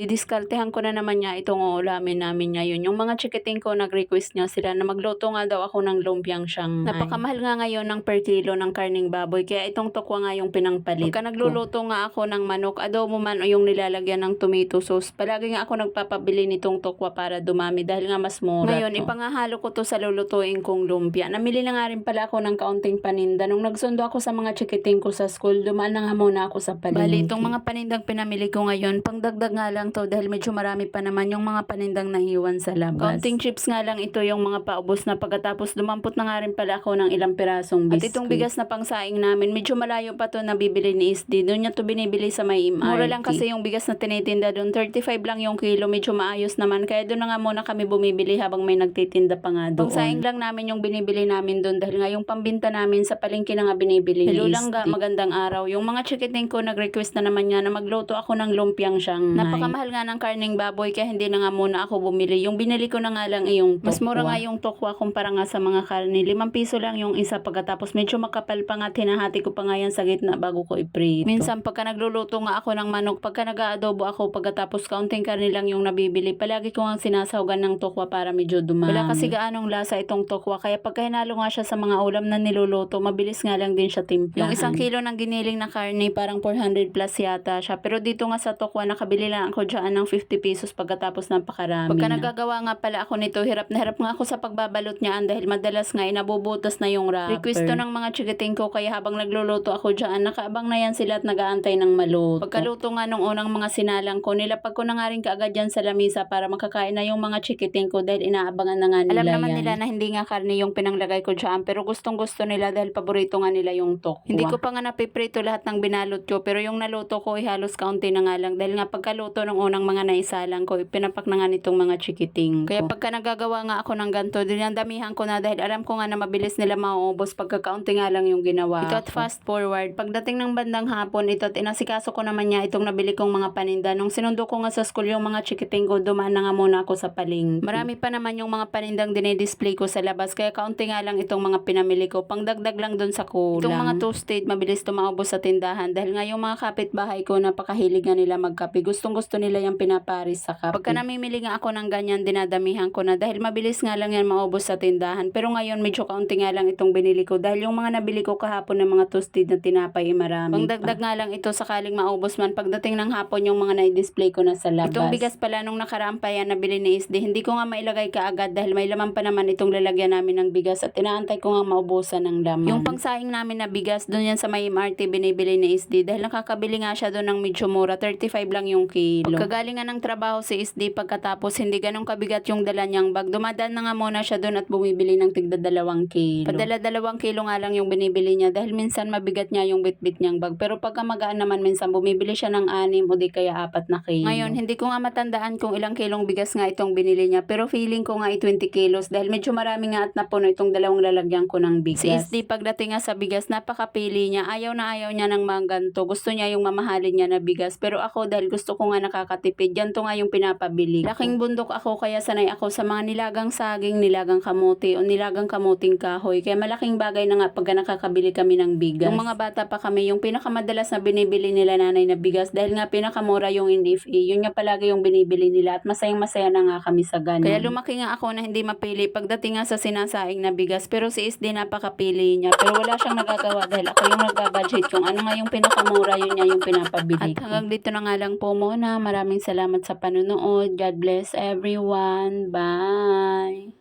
Didiskartehan ko na naman niya itong uulamin namin ngayon. Yung mga chikiting ko nag-request niya sila na magluto nga daw ako ng lumpiang Shanghai. Napakamahal nga ngayon ng per kilo ng karning baboy kaya itong tokwa nga yung pinangpalit. Pagka nagluluto nga ako ng manok, adobo man o yung nilalagyan ng tomato sauce, palagi nga ako nagpapabili nitong tokwa para dumami dahil nga mas mura. Ngayon, to. ipangahalo ko to sa lulutuin kong lumpia. Namili na nga rin pala ako ng kaunting paninda. Nung nagsundo ako sa mga chikiting ko sa school, dumaan na nga muna ako sa palengke. Bali, itong mga panindang pinamili ko ngayon, pangdagdag nga lang to dahil medyo marami pa naman yung mga panindang naiwan sa labas. Kaunting chips nga lang ito yung mga paubos na pagkatapos dumampot na nga rin pala ako ng ilang pirasong biscuit. At itong bigas na pangsaing namin, medyo malayo pa to na bibili ni Isdi. Doon niya to binibili sa may MRT. Mura lang kasi yung bigas na tinitinda doon. 35 lang yung kilo, medyo maayos naman. Kaya doon na nga muna kami bumibili habang may nagtitinda pa nga doon. Pangsaing lang namin yung binibili namin doon dahil nga yung pambinta namin sa palengke na nga binibili ni Hello lang ga, magandang araw. Yung mga chikiting ko nag-request na naman niya na magluto ako ng lumpiang Shanghai. Napakamahal nga ng karning baboy kaya hindi na nga muna ako bumili. Yung binili ko na nga lang yung Mas mura Tokwa. nga yung tokwa kumpara nga sa mga karne. Limang piso lang yung isa pagkatapos medyo makapal pa nga tinahati ko pa nga yan sa gitna bago ko iprito. Minsan pagka nagluluto nga ako ng manok, pagka nag-aadobo ako pagkatapos kaunting karne lang yung nabibili, palagi ko nga sinasawagan ng tokwa para medyo dumami. Wala kasi gaanong lasa itong tokwa kaya pagka hinalo nga siya sa mga ulam na niluluto, mabilis nga lang din siya timplahan. Yung isang kilo ng giniling na karne parang 400 plus yata siya. Pero dito nga sa tokwa, nakabili lang ako dyan ng 50 pesos pagkatapos napakarami Pagka na. nagagawa nga pala ako nito, hirap na hirap nga ako sa pagbabalot niyaan dahil madalas nga inabubutas na yung wrapper. Request to ng mga chikiting ko kaya habang nagluluto ako dyan, nakaabang na yan sila at nagaantay ng maluto. Pagkaluto nga nung unang mga sinalang ko, nilapag ko na nga rin kaagad dyan sa lamisa para makakain na yung mga chikiting ko dahil inaabangan na nga nila Alam naman yan. nila na hindi nga karne yung pinanglagay ko dyan pero gustong gusto nila dahil paborito nga nila yung tokwa. Hindi ko pa nga napiprito lahat ng binalot ko pero yung naluto ko ay halos kaunti na nga lang dahil nga pagkaluto ng unang mga naisalang ko, pinapak na nga nitong mga chikiting ko. Kaya pagka nagagawa nga ako ng ganito, dinadamihan ko na dahil alam ko nga na mabilis nila mauubos pagka kaunti nga lang yung ginawa Ito at fast forward. Pagdating ng bandang hapon, ito at inasikaso ko naman niya itong nabili kong mga paninda. Nung sinundo ko nga sa school yung mga chikiting ko, dumaan na nga muna ako sa palengke. Marami pa naman yung mga panindang dinidisplay ko sa labas, kaya kaunti nga lang itong mga pinamili ko. Pangdagdag lang dun sa kulang. Itong mga toasted, mabilis tumaubos sa tindahan dahil nga yung mga kapitbahay ko napakahilig nga nila magkape. Gustong gusto nila yung pinaparis sa kape. Pagka namimili nga ako ng ganyan, dinadamihan ko na dahil mabilis nga lang yan maubos sa tindahan. Pero ngayon medyo kaunti nga lang itong binili ko dahil yung mga nabili ko kahapon ng mga toasted na tinapay ay marami. Pangdagdag nga lang ito sakaling maubos man pagdating ng hapon yung mga na-display ko na sa labas. Itong bigas pala nung nakaraan pa yan nabili ni Isdi, hindi ko nga mailagay kaagad dahil may laman pa naman itong lalagyan namin ng bigas at inaantay ko nga maubusan ng laman. Yung pangsaing namin na bigas, doon yan sa may MRT binibili ni Isdi dahil nakakabili nga siya doon ng medyo mura, 35 lang yung kilo. Pagkagaling nga ng trabaho si Isdi pagkatapos hindi ganong kabigat yung dala niyang bag, dumadaan na nga muna siya doon at bumibili ng tigda dalawang kilo. Padala dalawang kilo nga lang yung binibili niya dahil minsan mabigat niya yung bitbit niyang bag. Pero pagka magaan naman minsan bumibili siya ng anim o di kaya apat na kilo. Ngayon, hindi ko nga matandaan kung ilang kilong bigas nga itong binili niya. Pero feeling ko nga ay 20 kilos dahil medyo marami nga at napuno itong dalawang lalagyan ko ng bigas. Si SD pagdating nga sa bigas, napakapili niya. Ayaw na ayaw niya ng mga ganito. Gusto niya yung mamahalin niya na bigas. Pero ako dahil gusto ko nga nakakatipid, ganito nga yung pinapabili. Laking bundok ako kaya sanay ako sa mga nilagang saging, nilagang kamote o nilagang kamuting kahoy. Kaya malaking bagay na nga pagka nakakabili kami ng bigas. Yung mga bata pa kami, yung pinakamadalas na binibili nila nanay na bigas dahil nga pinakamura yung NFA, yun nga palagi yung binibili nila at masayang masaya na nga kami sa ganun. Kaya lumaki nga ako na hindi mapili pagdating nga sa sinasaing na bigas pero si SD napakapili niya pero wala siyang nagagawa dahil ako yung nagbabudget kung ano nga yung pinakamura yun niya yung pinapabili At hanggang dito na nga lang po muna. Maraming salamat sa panonood. God bless everyone. Bye!